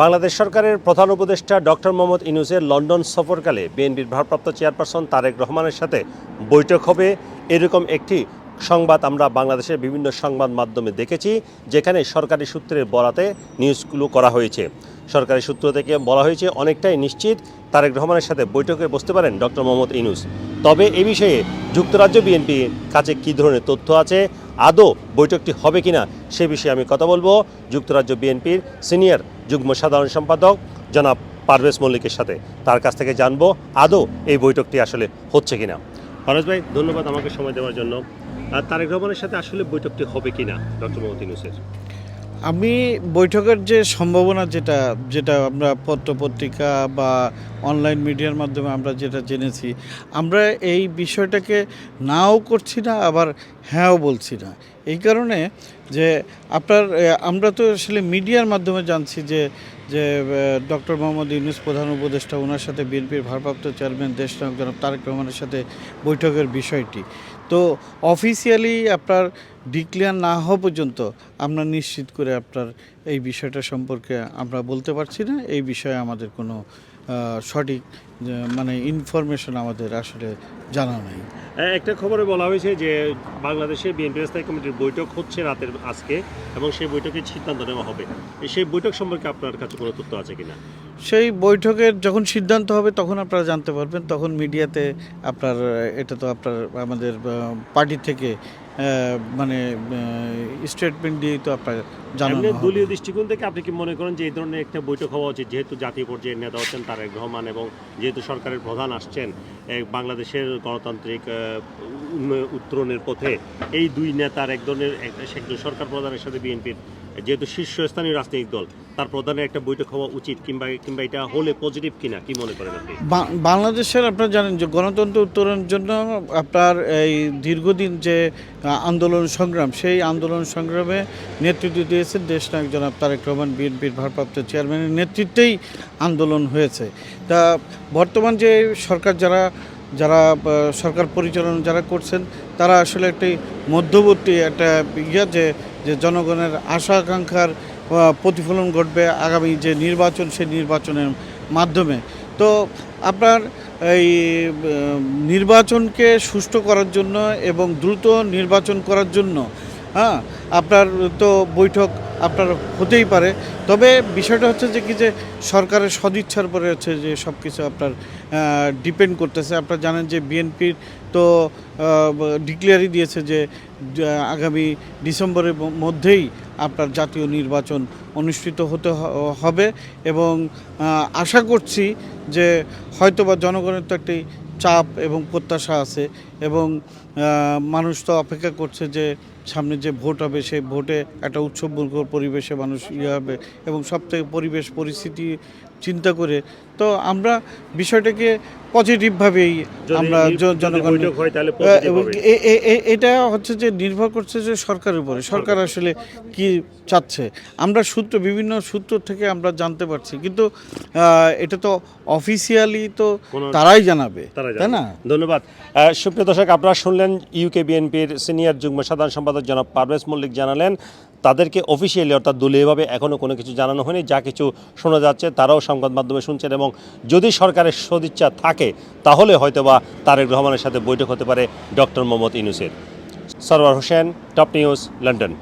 বাংলাদেশ সরকারের প্রধান উপদেষ্টা ডক্টর মোহাম্মদ ইনুসের লন্ডন সফরকালে বিএনপির ভারপ্রাপ্ত চেয়ারপারসন তারেক রহমানের সাথে বৈঠক হবে। এরকম একটি সংবাদ আমরা বাংলাদেশের বিভিন্ন সংবাদ মাধ্যমে দেখেছি, যেখানে সরকারি সূত্রের বরাতে নিউজগুলো করা হয়েছে। সরকারি সূত্র থেকে বলা হয়েছে, অনেকটাই নিশ্চিত তারেক রহমানের সাথে বৈঠকে বসতে পারেন ডক্টর মোহাম্মদ ইনুস তবে এ বিষয়ে যুক্তরাজ্য বিএনপির কাছে কী ধরনের তথ্য আছে? আদৌ বৈঠকটি হবে কিনা সে বিষয়ে আমি কথা বলব যুক্তরাজ্য বিএনপির সিনিয়র যুগ্ম সাধারণ সম্পাদক জনাব পারভেজ মল্লিকের সাথে। তার কাছ থেকে জানব আদৌ এই বৈঠকটি আসলে হচ্ছে কিনা। পারভেজ ভাই, ধন্যবাদ আমাকে সময় দেওয়ার জন্য। আর তারেক রহমানের সাথে আসলে বৈঠকটি হবে কিনা ডক্টর মোহাম্মদ আমি বৈঠকের যে সম্ভাবনা যেটা যেটা আমরা পত্র পত্রিকা বা অনলাইন মিডিয়ার মাধ্যমে আমরা যেটা জেনেছি, আমরা এই বিষয়টাকে নাও করছি না, আবার হ্যাঁও বলছি না। এই কারণে যে আপনার আমরা তো আসলে মিডিয়ার মাধ্যমে জানছি যে যে ডক্টর মোহাম্মদ ইউনুস প্রধান উপদেষ্টা ওনার সাথে বিএনপির ভারপ্রাপ্ত চেয়ারম্যান দেশনায়ক জনাব তারেক রহমানের সাথে বৈঠকের বিষয়টি। তো অফিসিয়ালি আপনার ডিক্লেয়ার না হওয়া পর্যন্ত আমরা নিশ্চিত করে আপনার এই বিষয়টা সম্পর্কে আমরা বলতে পারছি না। এই বিষয়ে আমাদের কোনো সঠিক মানে ইনফরমেশন আমাদের আসলে জানা নাই। একটা খবরে বলা হয়েছে যে বাংলাদেশের বিএনপি স্থায়ী কমিটির বৈঠক হচ্ছে রাতের আজকে এবং সেই বৈঠকে সিদ্ধান্ত নেওয়া হবে। সেই বৈঠক সম্পর্কে আপনার কাছে কোনো তথ্য আছে কিনা? সেই বৈঠকের যখন সিদ্ধান্ত হবে তখন আপনারা জানতে পারবেন। তখন মিডিয়াতে আপনার এটা তো আপনার আমাদের পার্টি থেকে মানে স্টেটমেন্ট দিয়ে তো আপনার জানানো দলীয় দৃষ্টিকোণ থেকে আপনি কি মনে করেন যে এই ধরনের একটা বৈঠক হওয়া উচিত? যেহেতু জাতীয় পর্যায়ের নেতা হচ্ছেন তারেক রহমান এবং যেহেতু সরকারের প্রধান আসছেন বাংলাদেশের গণতান্ত্রিক উত্তরণের পথে এই দুই নেতার এক ধরনের সরকার প্রধানের সাথে বিএনপির যেহেতু শীর্ষস্থানীয় রাজনৈতিক দল, তার প্রধানের একটা বৈঠক হওয়া উচিত কিংবা কিংবা এটা হলে পজিটিভ কিনা, কি মনে করেন আপনি? বাংলাদেশের আপনারা জানেন যে গণতন্ত্র উত্তরণের জন্য আপনার এই দীর্ঘদিন যে আন্দোলন সংগ্রাম, সেই আন্দোলন সংগ্রামে নেতৃত্ব দিয়েছেন দেশনায়ক জনাব তারেক রহমান, বিএনপির ভারপ্রাপ্ত চেয়ারম্যানের নেতৃত্বেই আন্দোলন হয়েছে। তা বর্তমান যে সরকার যারা যারা সরকার পরিচালনা যারা করছেন, তারা আসলে একটি মধ্যবর্তী একটা ইয়ে যে যে জনগণের আশা আকাঙ্ক্ষার প্রতিফলন ঘটবে আগামী যে নির্বাচন, সেই নির্বাচনের মাধ্যমে। তো আপনার এই নির্বাচনকে সুষ্ঠু করার জন্য এবং দ্রুত নির্বাচন করার জন্য হ্যাঁ আপনার তো বৈঠক আপনার হতেই পারে। তবে বিষয়টা হচ্ছে যে কি যে সরকারের সদিচ্ছার পরে হচ্ছে যে সব কিছু আপনার ডিপেন্ড করতেছে। আপনারা জানেন যে বিএনপির তো ডিক্লেয়ারই দিয়েছে যে আগামী ডিসেম্বরের মধ্যেই আপনার জাতীয় নির্বাচন অনুষ্ঠিত হতে হবে এবং আশা করছি যে হয়তোবা জনগণের তো একটি চাপ এবং প্রত্যাশা আছে এবং মানুষ তো অপেক্ষা করছে যে সামনে যে ভোট হবে, সেই ভোটে একটা উৎসবমুখর পরিবেশে মানুষ ইয়ে হবে এবং সব থেকে পরিবেশ পরিস্থিতি চিন্তা করে তো আমরা বিষয়টাকে পজিটিভভাবেই আমরা জনগণ এটা হচ্ছে যে নির্ভর করছে যে সরকারের উপরে সরকার আসলে কি চাচ্ছে। আমরা সূত্র বিভিন্ন সূত্র থেকে আমরা জানতে পারছি কিন্তু এটা তো অফিসিয়ালি তো তারাই জানাবে তাই না? ধন্যবাদ। সুপ্রিয় দর্শক আপনারা শুনলেন ইউকে বিএনপির সিনিয়র যুগ্ম সাধারণ সম্পাদক জনাব পারভেজ মল্লিক জানালেন তাদেরকে অফিসিয়ালি অর্থাৎ দলীয়ভাবে এখনও কোনো কিছু জানানো হয়নি যা কিছু শোনা যাচ্ছে তারাও সংবাদ মাধ্যমে শুনছেন এবং যদি সরকারের সদিচ্ছা থাকে, তাহলে হয়তোবা তারেক রহমানের সাথে বৈঠক হতে পারে ডক্টর মোহাম্মদ ইনুসের Sarwar Hossain, top news, London.